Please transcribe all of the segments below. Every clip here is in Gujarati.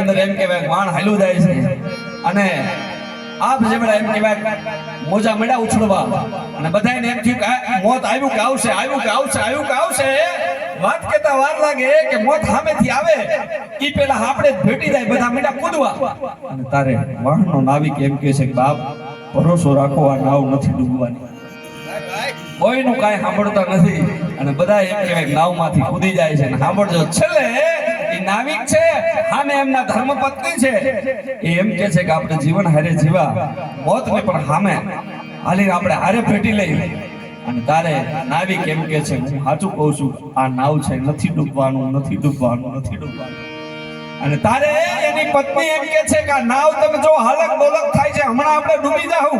અંદર એમ કહેવાય, વાણ હાલ્યું જાય છે. અને આપ જેવડા એમ કહેવાય, મોજા મેળા ઉછળવા. અને બધાને એમ થયું કે મોત આવ્યું કે આવશે, આવ્યું કે આવશે, આવ્યું કે આવશે? વાત કેતા વાર લાગે કે મોત સામેથી આવે. એ પેલા આપણે ભેટી જાય, બધા મેળા કૂદવા. અને તારે વાહનનો નાવિક એમ કહે છે કે, બાપ, ભરોસો રાખો, આ નાવ નથી ડૂબવાની. કોઈનું કાંઈ સાંભળતા નથી. અને બધા એમ કહેવાય નાવમાંથી કૂદી જાય છે. અને સાંભળજો, છેલ્લે નાવિક છે. અને એમના ધર્મપત્ની છે. એમ કે છે કે આપણે જીવન હારે જીવા, મોતને પણ હામે. હાલી આપણે હારે ભેટી લઈ. અને તારે નાવિક એમ કે છે, હું સાચું કહું છું, આ નાવ છે, નથી ડૂબવાનું નથી ડૂબવાનું નથી ડૂબવાનું. અને તારે એની પત્ની એમ કે છે કે આ નાવ તમે જો હાલક બોલક થાય છે, હમણાં આપણે ડૂબી જાઉં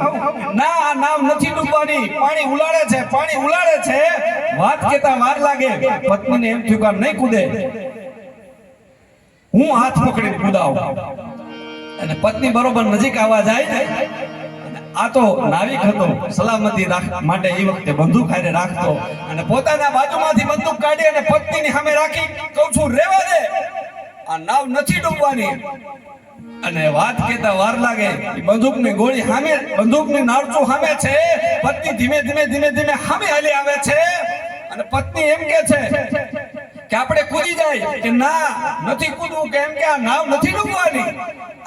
ના, આ નાવ નથી ડૂબવાની. પાણી ઉલાળે છે, પાણી ઉલાળે છે. વાત કેતા વાર લાગે. પત્નીને એમ થયું કે નહીં કૂદે. હું હાથ પકડીને કુદાવ. અને પત્ની બરોબર નજીક આવવા જાય ને આ તો નાવિક હતો, સલામતી માટે એ વખતે બંદૂક હારે રાખતો. અને પોતાના બાજુમાંથી બંદૂક કાઢી અને પત્નીની સામે રાખી, કહું છું, રેવા દે. આ નાવ નથી ડૂબવાની. અને વાત કેતા વાર લાગે બંદૂકની ગોળી સામે, બંદૂકની નાળચું સામે છે. પત્ની ધીમે ધીમે ધીમે ધીમે સામે હાલી આવે છે. અને પત્ની એમ કે છે કે આપણે કૂદી જાય કે ના, નથી કૂદવું, કેમ કે આ નાવ નથી ડૂબવાની.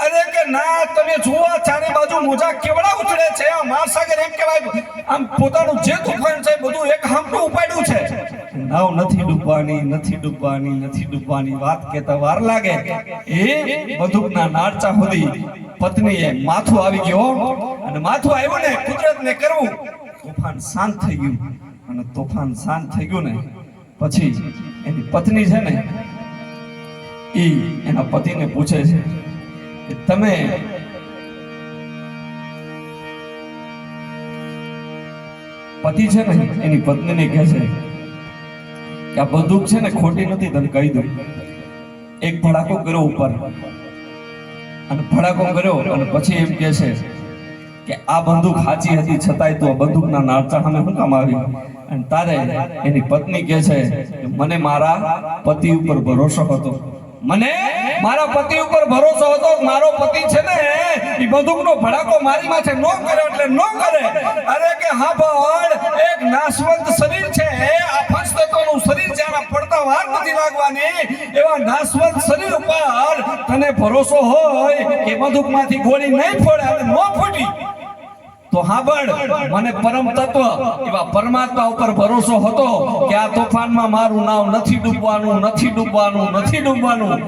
અરે કે ના, તમે જુઓ ચારે બાજુ મોજા કેવડા ઉછળે છે? આ મહાસાગર એમ કહેવાય. આમ પોતાનું જે તુફાન છે બધું એક હામટું ઉપાડ્યું છે. નાવ નથી ડૂબવાની નથી ડૂબવાની નથી ડૂબવાની વાત કેતા વાર લાગે. એ બધુકના નાળચા સુધી પત્નીએ માથું આવી ગયો અને માથું આવ્યું ને, કુદરતને કરવું તોફાન શાંત થઈ ગયું. અને તોફાન શાંત થઈ ગયું ને, પછી એની પત્ની છે ને એ એના પતિને પૂછે છે કે તમે પતિ છે ને, એની પત્નીને કહે છે કે આ બંદૂક છે ને ખોટી નથી, તને કહી દઉં. એક ભડાકો કર્યો ઉપર. અને ભડાકો કર્યો અને પછી એમ કહે છે કે આ બંદૂક સાચી હતી, છતાંય તો બંદૂકના નાળચા સામે શું કામ આવી? અને તારે એની પત્ની કહે છે કે મને મારા પતિ ઉપર ભરોસો હતો. મને મારા પતિ ઉપર ભરોસો હતો મારો પતિ છે ને એ બંદૂકનો ભડાકો મારી માથે નો કરે એટલે નો કરે. અરે કે હા પણ એક નાશવંત શરીર છે. આ પંચતત્વનું શરીર છે, આના પડતા વાર નથી લાગવાની. એવા નાશવંત શરીર ઉપર તને ભરોસો હોય કે બંદૂકમાંથી ગોળી નહીં ફોડે અને નો ફૂટી. તો હાબળ મને પરમ તત્વ એવા પરમાત્મા ઉપર ભરોસો હતો કે આ તોફાનમાં મારું નામ નથી ડૂબવાનું નથી ડૂબવાનું નથી ડૂબવાનું.